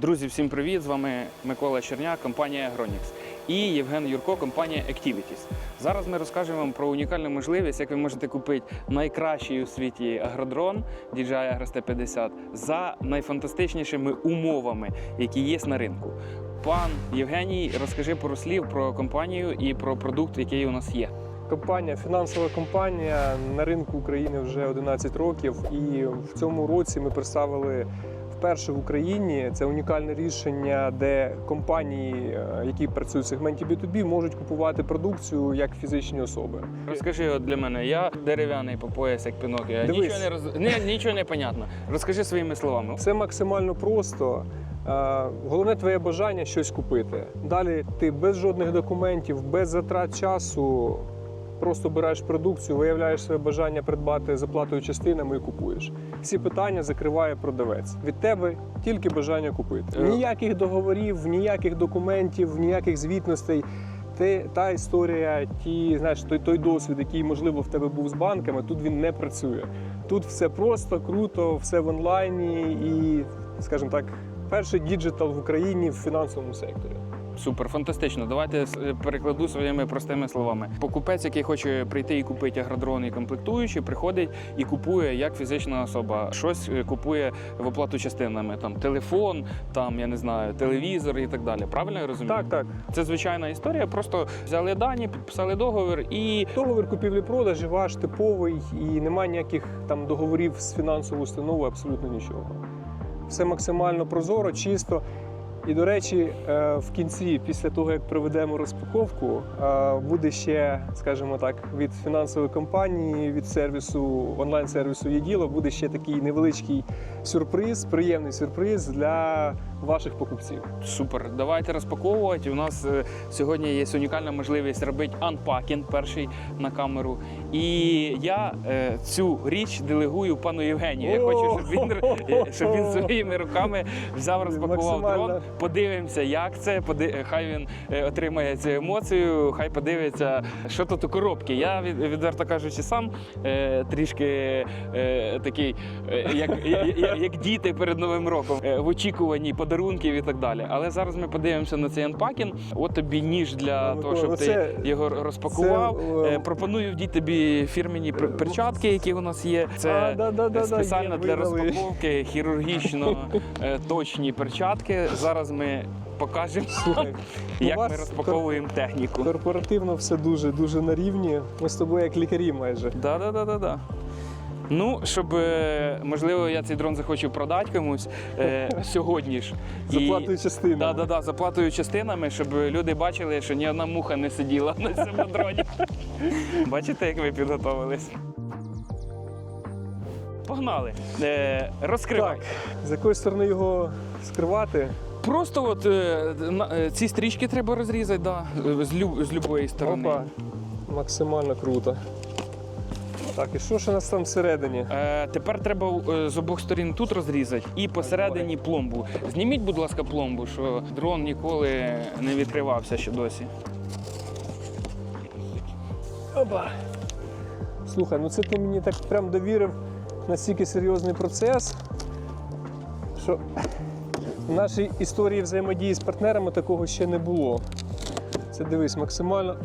Друзі, всім привіт! З вами Микола Черняк, компанія Agronix і Євген Юрко, компанія Activities. Зараз ми розкажемо вам про унікальну можливість, як ви можете купити найкращий у світі агродрон DJI Agro 150 за найфантастичнішими умовами, які є на ринку. Пан Євгеній, розкажи пару слів про компанію і про продукт, який у нас є. Компанія, фінансова компанія на ринку України вже 11 років, і в цьому році ми представили вперше в Україні це унікальне рішення, де компанії, е, які працюють в сегменті B2B, можуть купувати продукцію як фізичні особи. Розкажи от для мене, я дерев'яний по пояс, як Пінокіо. Нічого не роз... Ні, нічого не понятно. Розкажи своїми словами. Все максимально просто. Е, Головне твоє бажання щось купити. Далі ти без жодних документів, без затрат часу. Просто береш продукцію, виявляєш своє бажання придбати з оплатою частинами і купуєш. Всі питання закриває продавець. Від тебе тільки бажання купити. Е. Ніяких договорів, ніяких документів, ніяких звітностей. Те, та історія, ті, знаєш, той, той досвід, який можливо в тебе був з банками, тут він не працює. Тут все просто, круто, все в онлайні і, скажімо так, перший діджитал в Україні в фінансовому секторі. Супер, фантастично. Давайте перекладу своїми простими словами. Покупець, який хоче прийти і купити агродрон і комплектуючі, приходить і купує як фізична особа. Щось е, купує в оплату частинами. Там телефон, там я не знаю, телевізор і так далі. Правильно я розумію? Так, так. Це звичайна історія. Просто взяли дані, підписали договір і Договір купівлі-продажі ваш типовий і немає ніяких там договорів з фінансовою установою, абсолютно нічого. Все максимально прозоро, чисто. І, до речі, е, в кінці, після того, як проведемо розпаковку, е, буде ще, скажімо так, від фінансової компанії, від сервісу, онлайн-сервісу «Єділо» буде ще такий невеличкий сюрприз, приємний сюрприз для ваших покупців. Супер, давайте розпаковувати. У нас е, сьогодні є унікальна можливість робити анпакінг перший на камеру. І я е, цю річ делегую пану Євгенію. Я хочу, щоб він, е, щоб він своїми руками взяв, розпакував дрон. Подивимося, як це. Хай він отримає цю емоцію, хай подивиться, що тут у коробці. Я відверто кажучи, сам трішки такий, як, як, діти перед новим роком, в очікуванні подарунків і так далі. Але зараз ми подивимося на цей анпакінг. От тобі ніж для Ну, того, щоб ну ти його розпакував. це, е, Е, Пропоную вдіти тобі фірмені перчатки, які у нас є. Це спеціально для розпаковки хірургічно е, точні перчатки. Зараз ми покажемо, Слухай, як ми розпаковуємо техніку. Корпоративно все дуже дуже на рівні. Ми з тобою як лікарі майже. Да, да, да, да, да. Ну, щоб е, можливо, я цей дрон захочу продати комусь е, сьогодні ж. З оплатою частини. Да, да, да, з оплатою частинами, щоб люди бачили, що ні одна муха не сиділа на цьому дроні. Бачите, як ви підготовились? Погнали. Е, розкривай. Так, з якої сторони його скривати? Просто от е, на- е, ці стрічки треба розрізати, да, з, люб, з любої сторони. Опа, максимально круто. Так, і що ж у нас там всередині? Е, тепер треба е, з обох сторін тут розрізати і посередині пломбу. Зніміть, будь ласка, пломбу, що дрон ніколи не відкривався ще досі. Опа. Слухай, ну це ти мені так прям довірив настільки серйозний процес, що в нашій історії взаємодії з партнерами такого ще не було. Це дивись, максимально.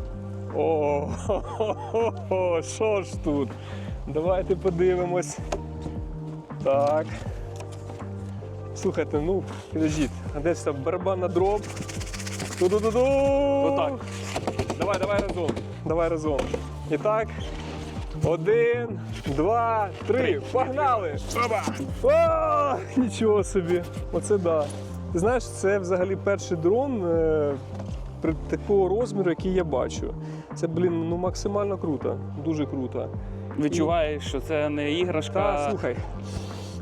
О, хо-хо-хо, що ж тут? Давайте подивимось. Так. Слухайте, ну, підождіть, а десь там барабан на дроб. Ту-ду-ду-ду! Отак. Давай, давай разом. Давай разом. І так. Один, два, три. Погнали! О, нічого собі. Оце да. Ти знаєш, це взагалі перший дрон е, при такого розміру, який я бачу. Це, блін, ну максимально круто. Дуже круто. Відчуваєш, що це не іграшка. Та, слухай.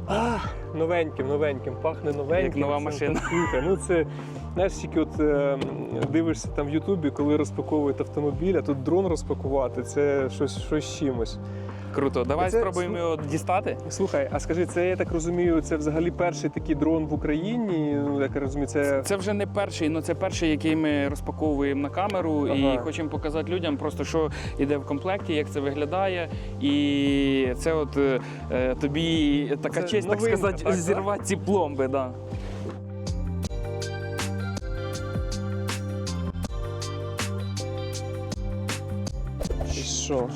А, новеньким, новеньким, пахне новеньким. Як нова Це, машина. Слухай, ну це знаєш, тільки от е, дивишся там в Ютубі, коли розпаковують автомобіль, а тут дрон розпакувати, це щось, щось з чимось. Круто, давай це... спробуємо його дістати. Слухай, а скажи, це я так розумію, це взагалі перший такий дрон в Україні. Ну як я розумію, це Це вже не перший, але це перший, який ми розпаковуємо на камеру ага. і хочемо показати людям, просто що йде в комплекті, як це виглядає. І це от е, е тобі така це честь, новинка, так сказати, так, зірвати так? ці пломби. Да. Що?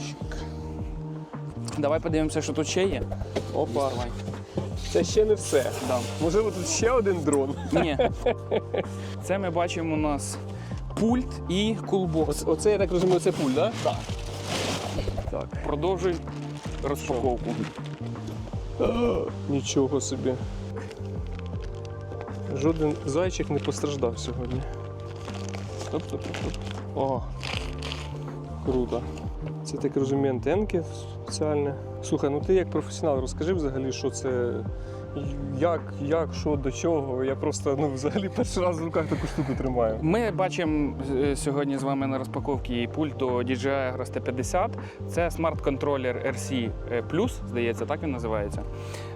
Давай подивимося, що тут ще є. Опа. Давай. Це ще не все. Да. Можливо, тут ще один дрон. Ні. Це ми бачимо у нас пульт і кулбокс. Оце, оце я так розумію, це пуль, так? Так. Так. Продовжуй розпаковку. Нічого собі. Жоден зайчик не постраждав сьогодні. Стоп, стоп, стоп, стоп. О, круто. Це так розумію, антенки спеціальні. Слухай, ну ти як професіонал, розкажи взагалі, що це. Як, як, що, до чого. Я просто ну, взагалі перший раз в руках таку штуку тримаю. Ми бачимо е, сьогодні з вами на розпаковці пульт до DJI Agro ST50. Це смарт-контролер RC Plus, здається, так він називається.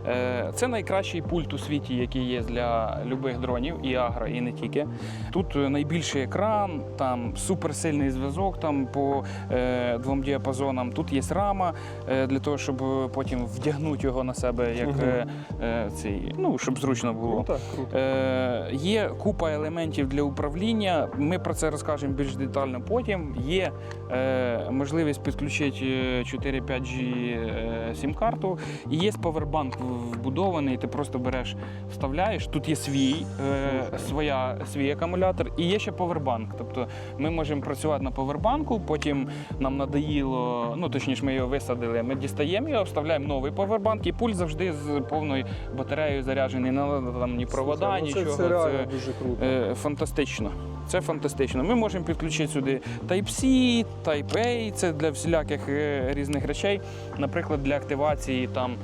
Е, Це найкращий пульт у світі, який є для любих дронів, і агро, і не тільки. Тут е, найбільший екран, там суперсильний зв'язок там по е, двом діапазонам. Тут є рама е, для того, щоб потім вдягнути його на себе, як е, е, цей, ну, щоб зручно було. Круто, круто. Е, є купа елементів для управління. Ми про це розкажемо більш детально потім. Є е, можливість підключити е, 4-5G е, сім-карту. І є павербанк вбудований. Ти просто береш, вставляєш. Тут є свій, е, своя, свій акумулятор, і є ще павербанк. Тобто ми можемо працювати на павербанку, потім нам надоїло, ну точніше, ми його висадили. Ми дістаємо його, вставляємо новий павербанк, і пульт завжди з повною батареєю заряджений. Не треба там ні провода, Слухай, ну нічого. Це, це реально дуже круто. Е, фантастично. Це фантастично. Ми можемо підключити сюди Type-C, Type-A, це для всіляких е, різних речей. Наприклад, для активації там.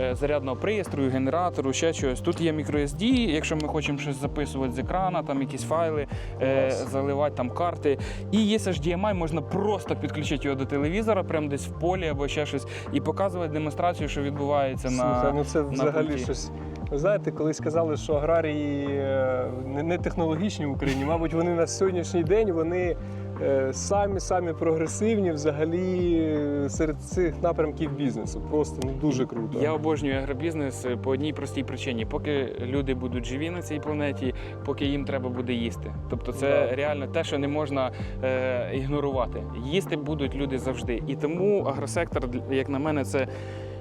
Е, Зарядного пристрою, генератору, ще щось. Тут є microSD, якщо ми хочемо щось записувати з екрана, там якісь файли, е, заливати там карти. І є HDMI, можна просто підключити його до телевізора, прямо десь в полі або ще щось, і показувати демонстрацію, що відбувається Слухай, на ну це взагалі пульті. щось. Ви знаєте, колись казали, що аграрії е, не технологічні в Україні. Мабуть, вони на сьогоднішній день вони е, самі самі прогресивні взагалі е, серед цих напрямків бізнесу. Просто ну дуже круто. Я обожнюю агробізнес по одній простій причині. Поки люди будуть живі на цій планеті, поки їм треба буде їсти. Тобто, це Да. реально те, що не можна е, ігнорувати. Їсти будуть люди завжди. І тому агросектор, як на мене, це.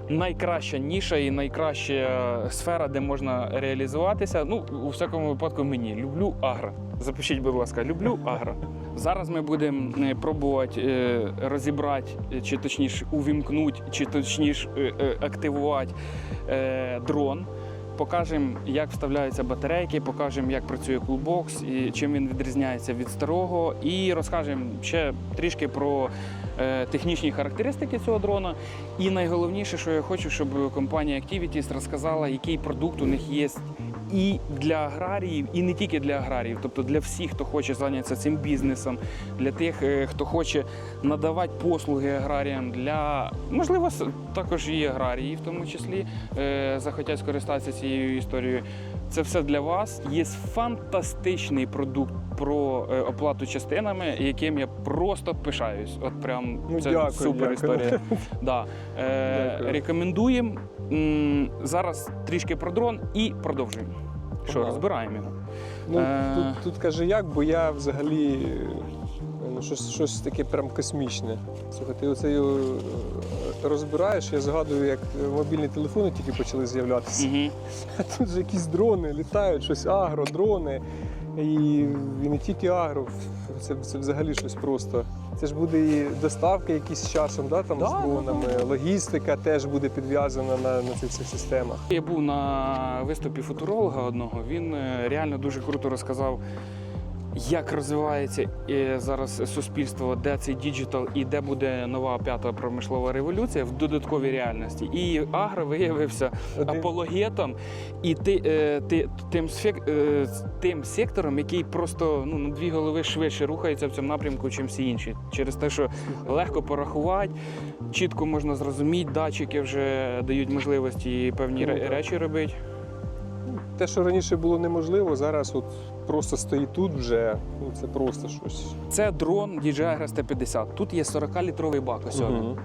Найкраща ніша і найкраща сфера, де можна реалізуватися. Ну, у всякому випадку, мені люблю агро. Запишіть, будь ласка, люблю агро. Зараз ми будемо е, пробувати е, розібрати, е, чи точніше увімкнути, чи точніше активувати дрон. Покажемо, як вставляються батарейки, покажемо, як працює кулбокс і чим він відрізняється від старого. І розкажемо ще трішки про технічні характеристики цього дрона. І найголовніше, що я хочу, щоб компанія Activities розказала, який продукт у них є і для аграріїв, і не тільки для аграріїв, тобто для всіх, хто хоче зайнятися цим бізнесом, для тих, е, хто хоче надавати послуги аграріям, для можливо також і аграрії, в тому числі е, захотять скористатися цією історією. Це все для вас. Є фантастичний продукт про е, оплату частинами, яким я просто пишаюсь. От прям Ну, це дякую, супер дякую. історія. Да. Е, рекомендуємо. Зараз трішки про дрон і продовжуємо. Що, Погнали. розбираємо його. Ну, Е. тут, тут каже як, бо я взагалі е, ну, щось, щось таке прям космічне. Слухай, ти оце його е, розбираєш, я згадую, як мобільні телефони тільки почали з'являтися. Угу. А тут же якісь дрони літають, щось агро, дрони. І, і не тільки агро, це, це взагалі щось просто. Це ж буде і доставка якісь з часом, да, там, Да, з да, да. логістика теж буде підв'язана на, на цих цих системах. Я був на виступі футуролога одного. Він е, реально дуже круто розказав, як розвивається е, зараз суспільство, де цей діджитал і де буде нова п'ята промислова революція в додатковій реальності. І агро виявився апологетом і ти, е, ти, тим, е, тим сектором, який просто ну, на дві голови швидше рухається в цьому напрямку, чим всі інші. Через те, що легко порахувати, чітко можна зрозуміти, датчики вже дають можливості певні ре- речі робити. те, що раніше було неможливо, зараз от просто стоїть тут вже. Ну це просто щось. Це дрон DJI Agras T50. Тут є 40-літровий бак ось. Угу.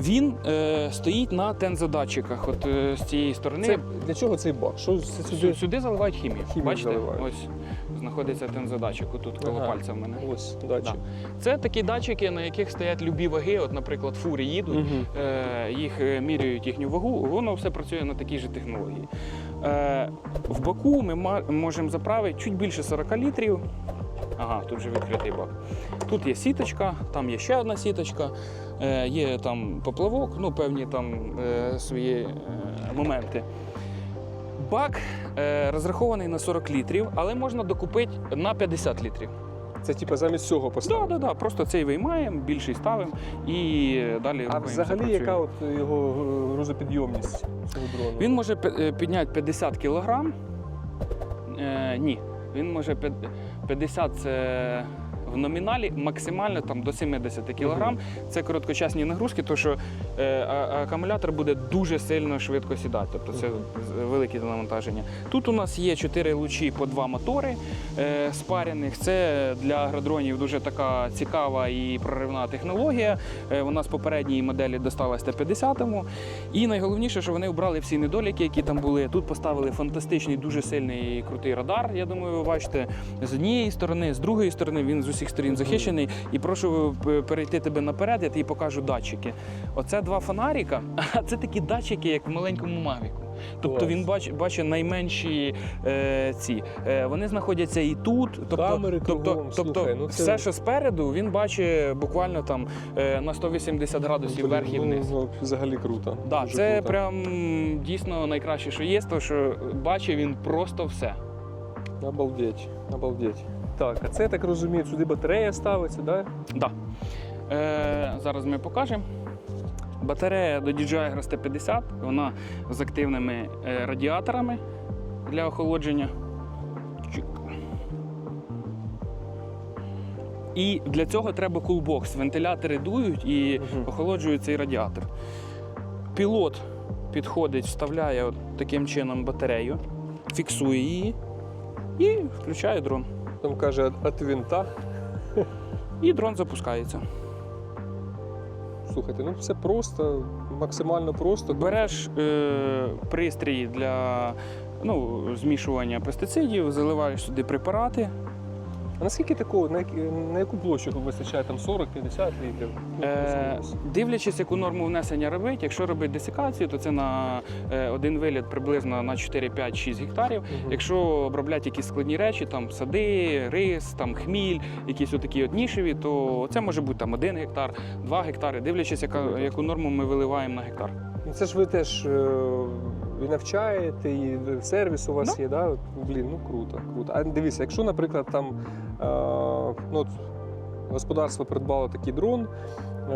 Він е, стоїть на тензодатчиках. От е, з цієї сторони. Це для чого цей бак? Що це сюди? сюди заливають хімію. Хімію Бачите? заливають. Ось знаходиться тензодатчик, отут коло Ага. пальця в мене. Ось датчик. Це такі датчики, на яких стоять любі ваги. От, наприклад, фури їдуть, Мгм. е, їх е, міряють їхню вагу, воно все працює на такій же технології. Е, в баку ми ма- можемо заправити чуть більше 40 літрів. Ага, тут вже відкритий бак. Тут є сіточка, там є ще одна сіточка, е, є там поплавок, ну певні там е, свої е, моменти. Бак е, розрахований на 40 літрів, але можна докупити на 50 літрів. Це типу замість цього Так, поставити. да, да, да. Просто цей виймаємо, більший ставимо і далі А взагалі, яка от його е, грузопідйомність цього дрону? Він може е, підняти 50 кілограм. Е, ні, він може 50 це в номіналі, максимально там до 70 кілограм. Це короткочасні нагрузки, тому що е, акумулятор буде дуже сильно швидко сідати. Тобто це велике навантаження. Тут у нас є 4 лучі по два мотори е, спарених. Це для агродронів дуже така цікава і проривна технологія. Е, вона з попередньої моделі досталась Т-50. І найголовніше, що вони обрали всі недоліки, які там були. Тут поставили фантастичний, дуже сильний крутий радар. Я думаю, ви бачите з однієї сторони, з другої сторони він з усіх сторін захищений. І прошу е, перейти тебе наперед, я тобі покажу датчики. Оце два фонарика, а це такі датчики, як в маленькому мавіку. Тобто він бач, бачить найменші е, ці. Е, вони знаходяться і тут. Тобто, Камери тобто, кругом, тобто слухай, ну це- все, що спереду, він бачить буквально там е, на 180 градусів Блін, вверх і ну, вниз. ну, взагалі круто. Да, Дуже це круто. прям дійсно найкраще, що є, тому що бачить він просто все. Обалдеть, обалдеть. Так, а це я так розумію, сюди батарея ставиться, да? Да. Е, зараз ми покажемо. Батарея до DJI Agras T50, вона з активними е, радіаторами для охолодження. І для цього треба кулбокс. Вентилятори дують і Мгм. охолоджують цей радіатор. Пілот підходить, вставляє от таким чином батарею, фіксує її і включає дрон. Там каже «От- винта. І дрон запускається. Слухайте, ну все просто, максимально просто. Береш е, пристрій для ну, змішування пестицидів, заливаєш сюди препарати. А наскільки такого, на, на яку площу вистачає там 40-50 літрів? Ну, Е, дивлячись, яку норму внесення робити, якщо робити десикацію, то це на е, один виліт приблизно на 4, 5, 6 гектарів. Мгм. Якщо обробляти якісь складні речі, там сади, рис, там хміль, якісь отакі от нішеві, то це може бути там 1 гектар, 2 гектари, дивлячись, яка, яку норму ми виливаємо на гектар. Ну, Це ж ви теж е, і навчаєте, і сервіс у вас є, да? Блін, ну круто, круто. А дивіться, якщо, наприклад, там е, ну, от, господарство придбало такий дрон,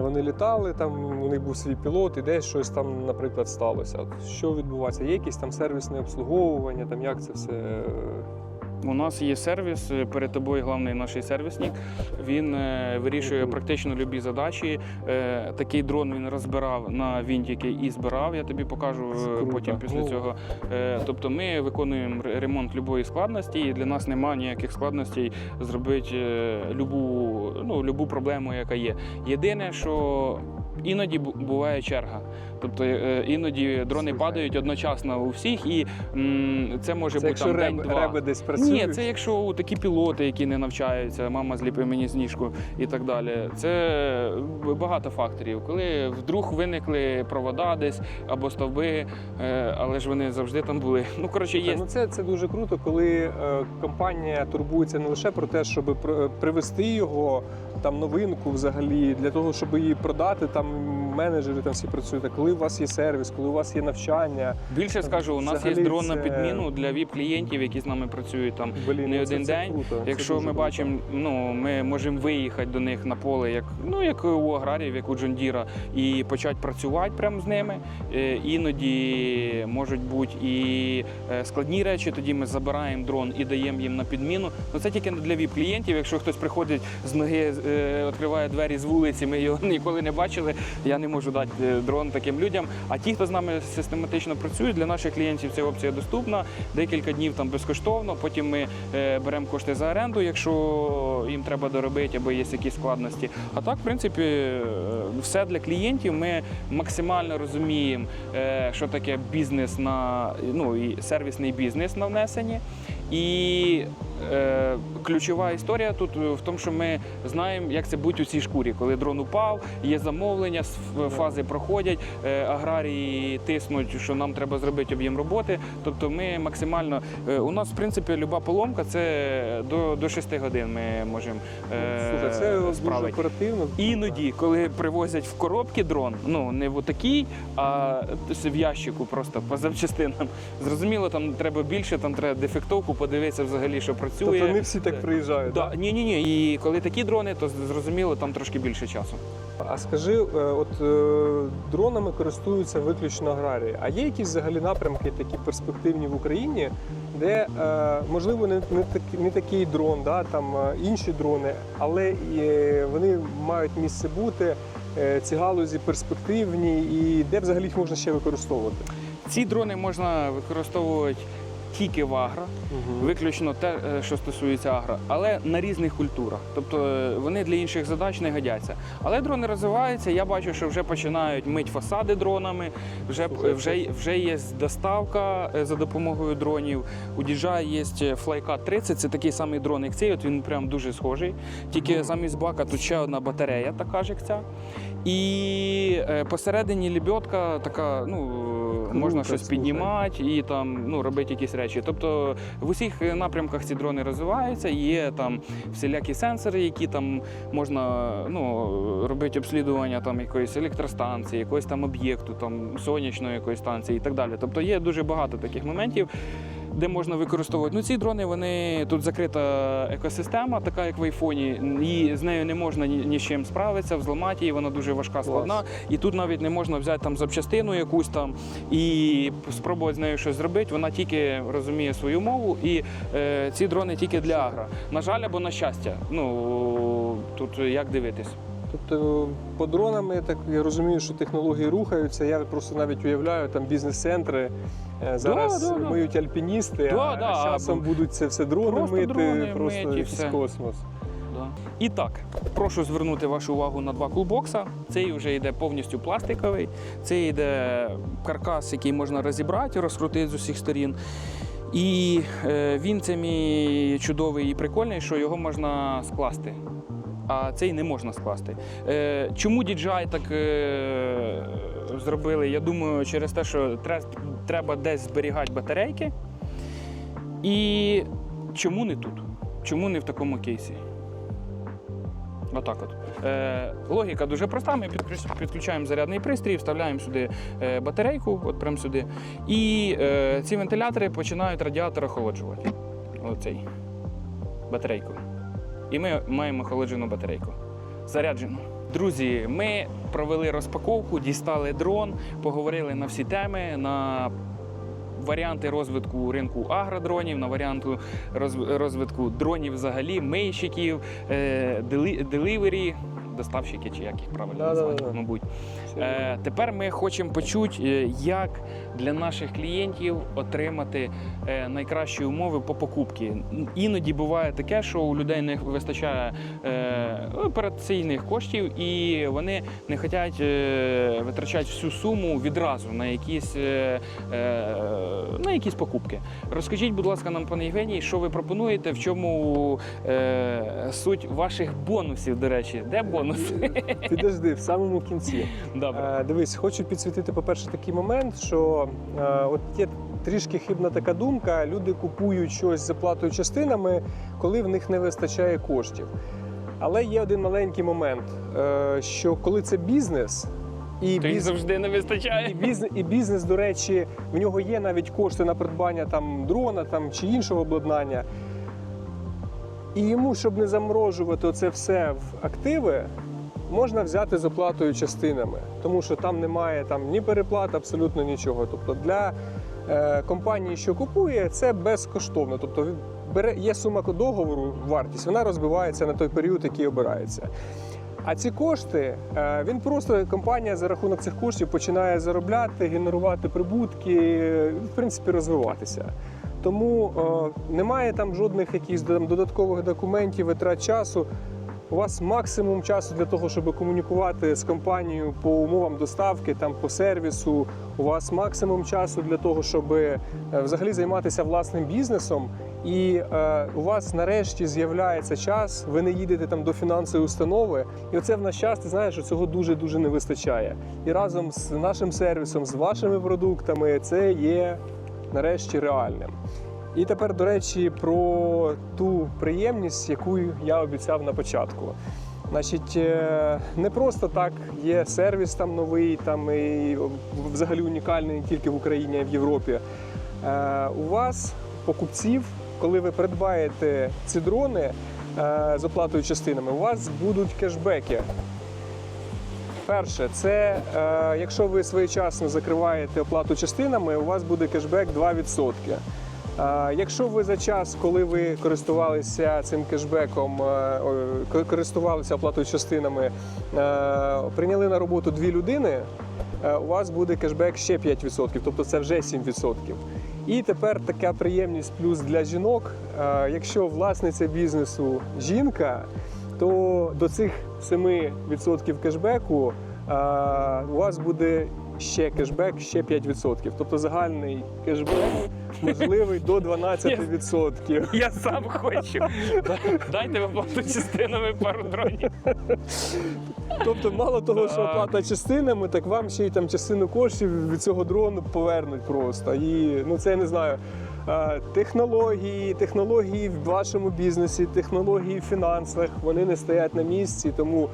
вони літали, там у них був свій пілот, і десь щось там, наприклад, сталося. От, що відбувається? Є якісь там сервісне обслуговування, там як це все. У нас є сервіс, е, перед тобою головний наш сервісник. Він е, вирішує практично любі задачі. Е, Такий дрон він розбирав на вінтики і збирав. Я тобі покажу потім після цього. Тобто ми виконуємо ре- ремонт любої складності, і для нас немає ніяких складностей зробити любу, ну, любу проблему, яка є. Єдине, що іноді буває черга. Тобто е, іноді дрони падають одночасно у всіх, і м, це може Це бути там день-два. десь працюють. Ні, це якщо такі пілоти, які не навчаються, мама зліпи мені сніжку і так далі. Це багато факторів. Коли вдруг виникли провода десь або стовби, е, але ж вони завжди там були. Ну коротше, є. Ну це, це дуже круто, коли е, компанія турбується не лише про те, щоб пр- привести його там новинку взагалі, для того, щоб її продати. Там менеджери там всі працюють. Коли у вас є сервіс, коли у вас є навчання, Більше скажу, у нас є дрон на це- підміну для віп-клієнтів, які з нами працюють там. блін, Не ну, це, один це день. Круто. Це Якщо дуже ми круто. бачимо, ну ми можемо виїхати до них на поле, як ну як у аграріїв, як у Джондіра, і почати працювати прямо з ними. Е, Іноді можуть бути і е, складні речі. Тоді ми забираємо дрон і даємо їм на підміну. Ну це тільки для віп-клієнтів. Якщо хтось приходить з ноги, е, відкриває двері з вулиці, ми його ніколи не бачили. Я не можу дати е, дрон таким людям. А ті, хто з нами систематично працюють, для наших клієнтів ця опція доступна. Декілька днів там безкоштовно. Потім ми е, беремо кошти за оренду, якщо їм треба доробити або є якісь складності. А так, в принципі, е, все для клієнтів. Ми максимально розуміємо, що таке бізнес на ну і сервісний бізнес на внесенні. І е, ключова історія тут в тому, що ми знаємо, як це бути у цій шкурі, коли дрон упав, є замовлення, фази проходять, е, аграрії тиснуть, що нам треба зробити об'єм роботи. Тобто ми максимально е, у нас, в принципі, люба поломка це до, до 6 годин ми можемо е, Слухай, це дуже оперативно. Іноді, коли привозять в коробки дрон, ну не в отакій, а в ящику просто по запчастинам. Зрозуміло, там треба більше, там треба дефектовку, подивитися взагалі, що працює. Тобто не всі так приїжджають. Да, ні, ні, ні. І коли такі дрони, то зрозуміло, там трошки більше часу. А скажи, е, от е, дронами користуються виключно аграрії. А є якісь взагалі напрямки такі перспективні в Україні, де е, можливо не, не, так- не такий дрон, да, там інші дрони, але вони мають місце бути. Ці галузі перспективні, і де взагалі їх можна ще використовувати? Ці дрони можна використовувати тільки в агро, виключно те, е, що стосується агро, але на різних культурах. Тобто е, вони для інших задач не годяться. Але дрони розвиваються. Я бачу, що вже починають мить фасади дронами. Вже вже, вже є доставка е, за допомогою дронів. У DJI є Flycat 30, це такий самий дрон, як цей. От він прям дуже схожий. Тільки замість бака тут ще одна батарея, така ж як ця. І посередині лебедка така, ну можна щось слухай. піднімати і там ну робити якісь речі. Тобто в усіх напрямках ці дрони розвиваються. Є там всілякі сенсори, які там можна ну робити обслідування там якоїсь електростанції, якогось там об'єкту, там сонячної якоїсь станції і так далі. Тобто є дуже багато таких моментів. Де можна використовувати ну ці дрони, вони тут закрита екосистема, така як в айфоні. І з нею не можна ні, ні з чим справитися, взламати її, вона дуже важка, складна. І тут навіть не можна взяти там запчастину якусь там і спробувати з нею щось зробити. Вона тільки розуміє свою мову, і е, ці дрони тільки для агро. На жаль, або на щастя. Ну тут як дивитись. Тобто по дронам я так я розумію, що технології рухаються. Я просто навіть уявляю там бізнес-центри. е, Зараз да, да. миють альпіністи, Да, а, да, часом або- будуть це все дрони Просто мити, дрони просто мить все. космос. Да. І так, прошу звернути вашу увагу на два кулбокса. Цей вже йде повністю пластиковий. Це йде каркас, який можна розібрати, розкрутити з усіх сторін. І е, він цим і чудовий і прикольний, що його можна скласти. А цей не можна скласти. Е, чому DJI так е, зробили? Я думаю, через те, що треба десь зберігати батарейки. І чому не тут? Чому не в такому кейсі? Отак от. Е, логіка дуже проста. Ми підключаємо зарядний пристрій, вставляємо сюди е, батарейку, от прямо сюди. І е, ці вентилятори починають радіатор охолоджувати. Оцей батарейку. І ми маємо охолоджену батарейку. Заряджену. Друзі, ми провели розпаковку, дістали дрон, поговорили на всі теми, на варіанти розвитку ринку агродронів, на варіанти роз- розвитку дронів взагалі, мийщиків, е, деливері, доставщики, чи як їх правильно назвати, мабуть. Е, тепер ми хочемо почути, е, як для наших клієнтів отримати е, найкращі умови по покупці. Іноді буває таке, що у людей не вистачає е, операційних коштів, і вони не хочуть е, витрачати всю суму відразу на якісь, е, е, на якісь покупки. Розкажіть, будь ласка, нам, пане Євгеній, що ви пропонуєте, в чому е, суть ваших бонусів, до речі, де бонуси? Підожди, в самому кінці. Добре. Е, Дивись, хочу підсвітити, по-перше, такий момент, що е, от є трішки хибна така думка: люди купують щось з оплатою частинами, коли в них не вистачає коштів. Але є один маленький момент, е, що коли це бізнес, і То бізнес. завжди не І вистачає. бізнес, і бізнес, до речі, в нього є навіть кошти на придбання там дрона там, чи іншого обладнання. І йому, щоб не заморожувати оце все в активи, можна взяти з оплатою частинами, тому що там немає там, ні переплат, абсолютно нічого. Тобто для е, компанії, що купує, це безкоштовно. Тобто бере, є сума договору, вартість, вона розбивається на той період, який обирається. А ці кошти, е, він просто компанія за рахунок цих коштів починає заробляти, генерувати прибутки, в принципі, розвиватися. Тому е, немає там жодних якихось там, додаткових документів, витрат часу. У вас максимум часу для того, щоб комунікувати з компанією по умовам доставки, там по сервісу. У вас максимум часу для того, щоб е, взагалі займатися власним бізнесом. І е, у вас нарешті з'являється час, ви не їдете там до фінансової установи. І оце в наш час, ти знаєш, що цього дуже дуже не вистачає. І разом з нашим сервісом, з вашими продуктами, це є нарешті реальним. І тепер, до речі, про ту приємність, яку я обіцяв на початку. Значить, е, не просто так є сервіс там новий, там і взагалі унікальний не тільки в Україні, а й в Європі. Е, У вас, покупців, коли ви придбаєте ці дрони е, з оплатою частинами, у вас будуть кешбеки. Перше, це якщо ви своєчасно закриваєте оплату частинами, у вас буде кешбек 2%. Якщо ви за час, коли ви користувалися цим кешбеком, е, користувалися оплатою частинами, е, прийняли на роботу дві людини, е, у вас буде кешбек ще 5%, тобто це вже 7%. І тепер така приємність плюс для жінок. Якщо власниця бізнесу жінка, то до цих 7% кешбеку у вас буде ще кешбек, ще 5%. Тобто загальний кешбек можливий до 12%. Я сам хочу. Дайте виплату частинами пару дронів. Тобто, мало того, що оплата частинами, так вам ще й там частину коштів від цього дрону повернуть просто. І ну це я не знаю. Технології, технології в вашому бізнесі, технології в фінансах, вони не стоять на місці, тому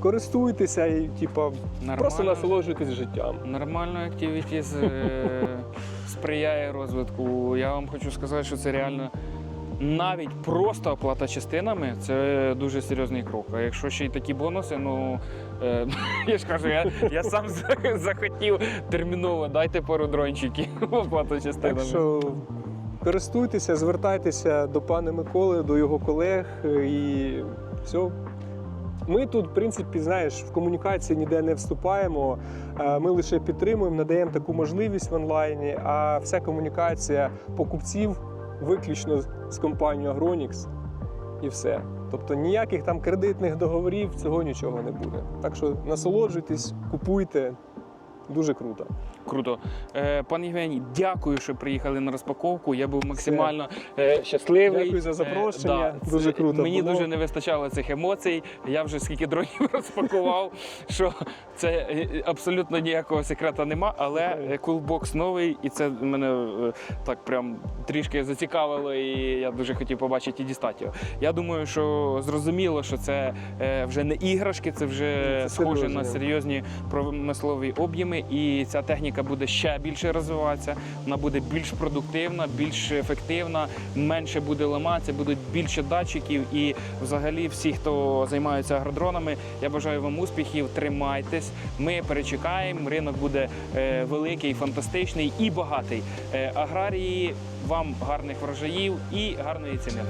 користуйтеся і типа, просто насолоджуйтесь життям. Нормально Activities е, сприяє розвитку. Я вам хочу сказати, що це реально навіть просто оплата частинами це дуже серйозний крок. А якщо ще й такі бонуси, ну е, я ж кажу, я, я сам захотів терміново дайте пару дрончиків в оплату частинами. Так що користуйтеся, звертайтеся до пана Миколи, до його колег е, і все. Ми тут, в принципі, знаєш, в комунікації ніде не вступаємо. Е, Ми лише підтримуємо, надаємо таку можливість в онлайні, а вся комунікація покупців виключно з компанією Agronix і все. Тобто ніяких там кредитних договорів, цього нічого не буде. Так що насолоджуйтесь, купуйте. Дуже круто. Круто. Е, пан Євгеній, дякую, що приїхали на розпаковку. Я був максимально е, щасливий. Дякую за запрошення. Е, да, Дуже круто Мені було. дуже не вистачало цих емоцій. Я вже скільки дронів розпакував, що це е, абсолютно ніякого секрета нема, але е, кулбокс новий, і це мене е, так прям трішки зацікавило, і я дуже хотів побачити і дістати його. Я думаю, що зрозуміло, що це е, вже не іграшки, це вже Це схоже серйозно. на серйозні промислові об'єми, і ця техніка буде ще більше розвиватися. Вона буде більш продуктивна, більш ефективна, менше буде ламатися, будуть більше датчиків. І взагалі, всі, хто займаються агродронами, я бажаю вам успіхів. Тримайтесь. Ми перечекаємо. Ринок буде е, великий, фантастичний і багатий. Е, аграрії вам гарних врожаїв і гарної ціни.